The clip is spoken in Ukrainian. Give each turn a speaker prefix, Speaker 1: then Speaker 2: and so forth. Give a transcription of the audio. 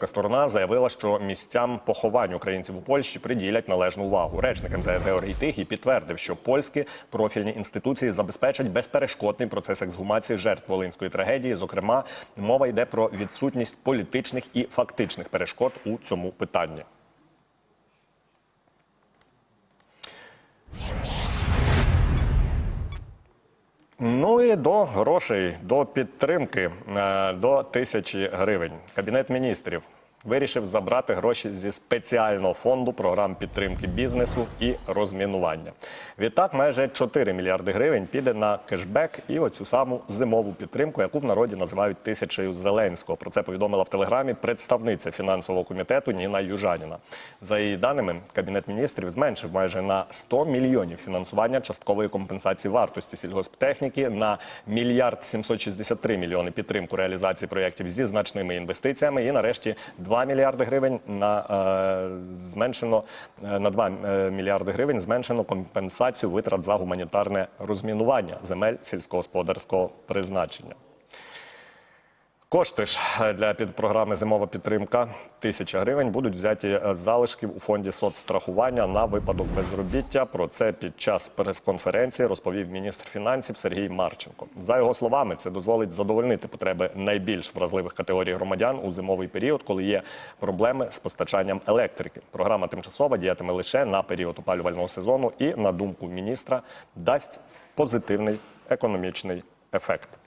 Speaker 1: Польська сторона заявила, що місцям поховань українців у Польщі приділять належну увагу. Речник МЗС Георгій Тихий підтвердив, що польські профільні інституції забезпечать безперешкодний процес ексгумації жертв волинської трагедії. Зокрема, мова йде про відсутність політичних і фактичних перешкод у цьому питанні. Ну і до грошей, до підтримки, е, до тисячі гривень. Кабінет міністрів вирішив забрати гроші зі спеціального фонду програм підтримки бізнесу і розмінування. Відтак, майже 4 мільярди гривень піде на кешбек і оцю саму зимову підтримку, яку в народі називають тисячею Зеленського. Про це повідомила в телеграмі представниця фінансового комітету Ніна Южаніна. За її даними, кабінет міністрів зменшив майже на 100 мільйонів фінансування часткової компенсації вартості сільгосптехніки на мільярд 763 мільйони підтримку реалізації проєктів зі значними інвестиціями. І нарешті 2 мільярди гривень на е, зменшено е, на 2 е, мільярди гривень зменшено компенсацію витрат за гуманітарне розмінування земель сільськогосподарського призначення. Кошти ж для підпрограми Зимова підтримка тисяча гривень будуть взяті з залишків у фонді соцстрахування на випадок безробіття. Про це під час прес-конференції розповів міністр фінансів Сергій Марченко. За його словами, це дозволить задовольнити потреби найбільш вразливих категорій громадян у зимовий період, коли є проблеми з постачанням електрики. Програма тимчасова діятиме лише на період опалювального сезону і, на думку міністра, дасть позитивний економічний ефект.